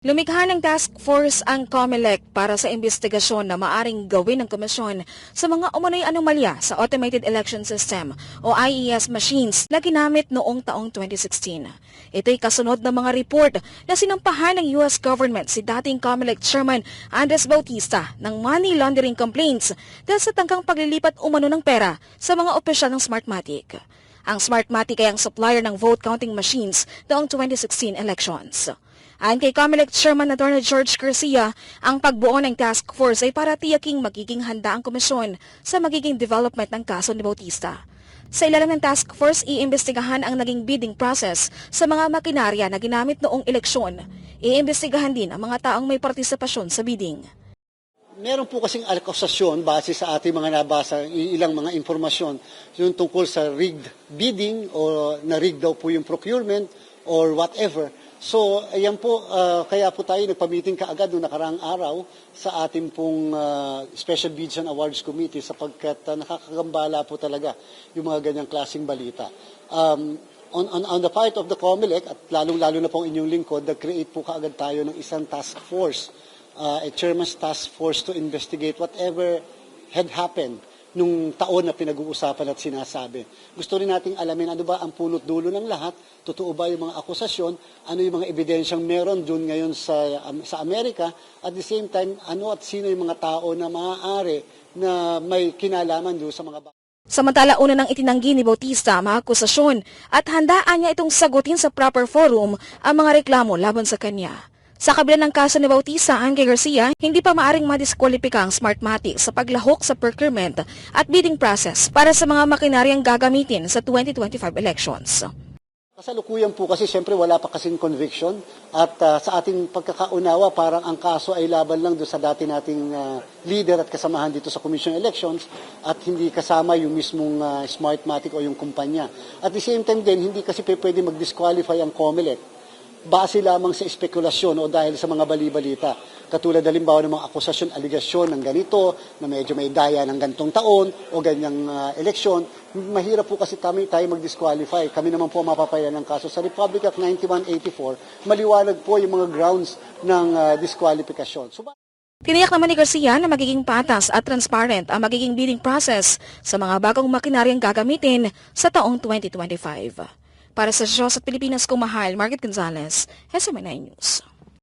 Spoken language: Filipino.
Lumikha ng task force ang COMELEC para sa investigasyon na maaring gawin ng komisyon sa mga umano'y anomalya sa Automated Election System o IES machines na ginamit noong taong 2016. Ito'y kasunod ng mga report na sinampahan ng US government si dating COMELEC Chairman Andres Bautista ng money laundering complaints dahil sa tangkang paglilipat umano ng pera sa mga opisyal ng Smartmatic. Ang Smartmatic ay ang supplier ng vote counting machines noong 2016 elections. Ayon kay COMELEC Chairman Attorney George Garcia, ang pagbuo ng task force ay para tiyaking magiging handa ang komisyon sa magiging development ng kaso ni Bautista. Sa ilalim ng task force, iimbestigahan ang naging bidding process sa mga makinarya na ginamit noong eleksyon. Iimbestigahan din ang mga taong may partisipasyon sa bidding. Meron po kasing akusasyon base sa ating mga nabasa, ilang mga informasyon yung tungkol sa rigged bidding o na-rig daw po yung procurement or whatever. So, ayan po, ah, kaya po tayo nagpa-meeting kaagad noong nakaraang araw sa ating pong ah, Special Bids and Awards Committee sapagkat ah, nakakagambala po talaga yung mga ganyang klaseng balita. Um, on, on, on the part of the COMELEC, at lalong-lalo na po inyong lingkod, nag-create po kaagad tayo ng isang task force uh, a chairman's task force to investigate whatever had happened nung taon na pinag-uusapan at sinasabi. Gusto rin nating alamin ano ba ang punot dulo ng lahat, totoo ba yung mga akusasyon, ano yung mga ebidensyang meron dun ngayon sa, um, sa Amerika, at the same time, ano at sino yung mga tao na maaari na may kinalaman doon sa mga Samantala una nang itinanggi ni Bautista ang mga akusasyon at handaan niya itong sagutin sa proper forum ang mga reklamo laban sa kanya. Sa kabila ng kaso ni Bautista ang kay Garcia, hindi pa maaring madiskwalipika ang Smartmatic sa paglahok sa procurement at bidding process para sa mga makinaryang gagamitin sa 2025 elections. Kasalukuyan po kasi siyempre wala pa kasing conviction at ah, sa ating pagkakaunawa parang ang kaso ay laban lang doon sa dati nating ah, leader at kasamahan dito sa Commission on Elections at hindi kasama yung mismong ah, Smartmatic o yung kumpanya. At the same time din, hindi kasi pwede mag-disqualify ang COMELEC base lamang sa espekulasyon o dahil sa mga bali-balita. Katulad halimbawa ng mga akusasyon, aligasyon ng ganito, na medyo may daya ng gantong taon o ganyang ah, eleksyon. Mahirap po kasi kami tayo mag-disqualify. Kami naman po mapapaya ng kaso. Sa Republic Act 9184, maliwanag po yung mga grounds ng ah, disqualification. So, Tiniyak naman ni Garcia na magiging patas at transparent ang magiging bidding process sa mga bagong makinaryang gagamitin sa taong 2025. Para sa Diyos at Pilipinas kong mahal, Margaret Gonzalez, SMNI News.